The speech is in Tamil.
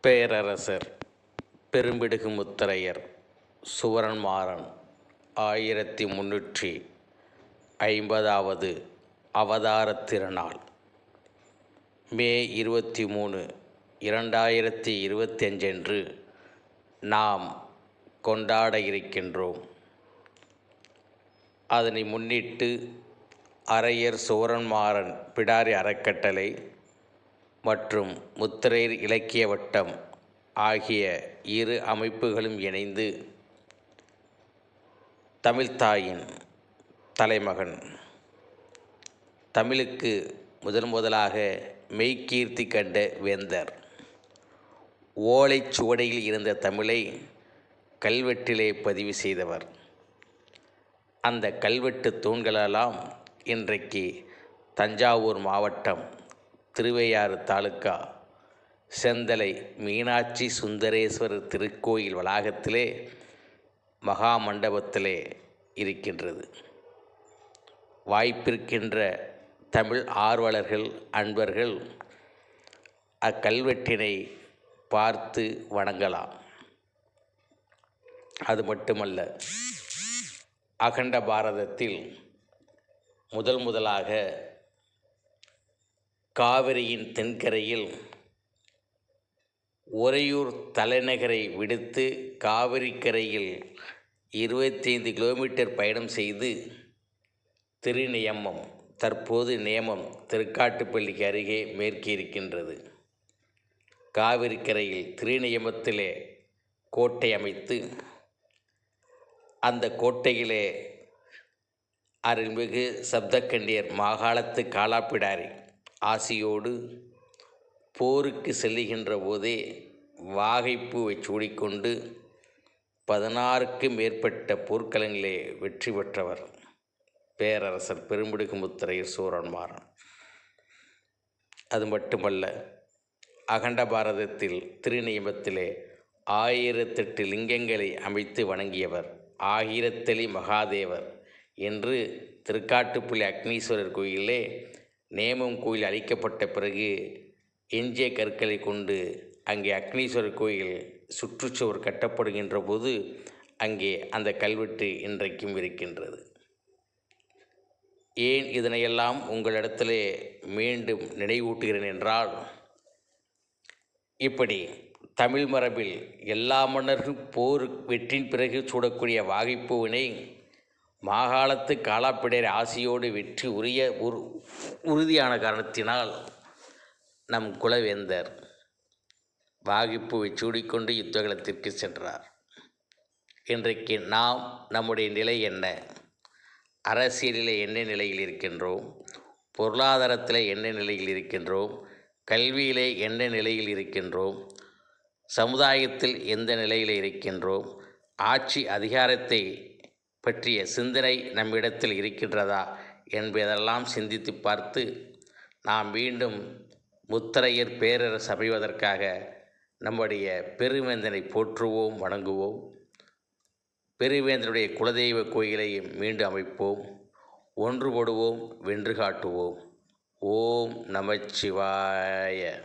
பேரரசர் பெரும்பிடுகு முத்தரையர் சுவரன்மாறன் ஆயிரத்தி முன்னூற்றி ஐம்பதாவது அவதார திருநாள். மே இருபத்தி மூணு இரண்டாயிரத்தி இருபத்தஞ்சன்று நாம் கொண்டாட இருக்கின்றோம். அதனை முன்னிட்டு அரையர் சுவரன்மாறன் பிடாரி அறக்கட்டளை மற்றும் முத்திரையர் இலக்கிய வட்டம் ஆகிய இரு அமைப்புகளும் இணைந்து தமிழ்த்தாயின் தலைமகன். தமிழுக்கு முதன் முதலாக மெய்கீர்த்தி கண்ட வேந்தர். ஓலைச் சுவடையில் இருந்த தமிழை கல்வெட்டிலே பதிவு செய்தவர். அந்த கல்வெட்டு தூண்களெல்லாம் இன்றைக்கு தஞ்சாவூர் மாவட்டம் திருவையாறு தாலுக்கா செந்தலை மீனாட்சி சுந்தரேஸ்வரர் திருக்கோயில் வளாகத்திலே மகா மண்டபத்திலே இருக்கின்றது. வாய்ப்பிருக்கின்ற தமிழ் ஆர்வலர்கள் அன்பர்கள் அக்கல்வெட்டினை பார்த்து வணங்கலாம். அது மட்டுமல்ல அகண்ட பாரதத்தில் முதல் முதலாக காவிரியின் தென்கரையில் உறையூர் தலைநகரை விடுத்து காவிரி கரையில் இருபத்தைந்து கிலோமீட்டர் பயணம் செய்து திருநியமம் தற்போது நியமம் திருக்காட்டுப்பள்ளிக்கு அருகே மேற்கே இருக்கின்றது காவிரி கரையில் திருநியமத்திலே கோட்டை அமைத்து அந்த கோட்டையிலே அருள்மிகு சப்தக்கண்டியர் மாகாணத்து காலாப்பிடாரி ஆசியோடு போருக்கு செல்லுகின்ற போதே வாகைப்பூவை சூடிக்கொண்டு பதினாறுக்கு மேற்பட்ட போர்க்களங்களிலே வெற்றி பெற்றவர் பேரரசர் பெரும்பிடுகு முத்திரையர் சூரன்மாறன் அது மட்டுமல்ல அகண்ட பாரதத்தில் திருநியமத்திலே ஆயிரத்தெட்டு லிங்கங்களை அமைத்து வணங்கியவர் ஆயிரத்தெளி மகாதேவர் என்று திருக்காட்டுப்புள்ளி அக்னீஸ்வரர் கோயிலே நேமம் கோயில் அழிக்கப்பட்ட பிறகு எஞ்சிய கற்களை கொண்டு அங்கே அக்னீஸ்வரர் கோயில் சுற்றுச்சுவர் கட்டப்படுகின்ற போது அங்கே அந்த கல்வெட்டு இன்றைக்கும் இருக்கின்றது. ஏன் இதனையெல்லாம் உங்களிடத்திலே மீண்டும் நினைவூட்டுகிறேன் என்றால் இப்படி தமிழ் மரபில் எல்லா மன்னர்களும் போர் வெற்றின் பிறகு சூடக்கூடிய வாகைப்பூவினை மாகாளத்து காலாப்பிடையர் ஆசியோடு வெற்றி உரிய ஒரு உறுதியான காரணத்தினால் நம் குலவேந்தர் வாகிப்பூவை சூடிக்கொண்டு யுத்தகலத்திற்கு சென்றார். இன்றைக்கு நாம் நம்முடைய நிலை என்ன? அரசியலில் என்ன நிலையில் இருக்கின்றோம்? பொருளாதாரத்தில் என்ன நிலையில் இருக்கின்றோம்? கல்வியிலே என்ன நிலையில் இருக்கின்றோம்? சமுதாயத்தில் எந்த நிலையில் இருக்கின்றோம்? ஆட்சி அதிகாரத்தை பற்றிய சிந்தனை நம்மிடத்தில் இருக்கின்றதா? என்பதெல்லாம் சிந்தித்து பார்த்து நாம் மீண்டும் முத்தரையர் பேரரசு அமைவதற்காக நம்முடைய பெருவேந்தனை போற்றுவோம் வணங்குவோம். பெருவேந்தனுடைய குலதெய்வ கோயிலையும் மீண்டும் அமைப்போம். ஒன்றுபடுவோம் வென்று காட்டுவோம். ஓம் நமச்சிவாய.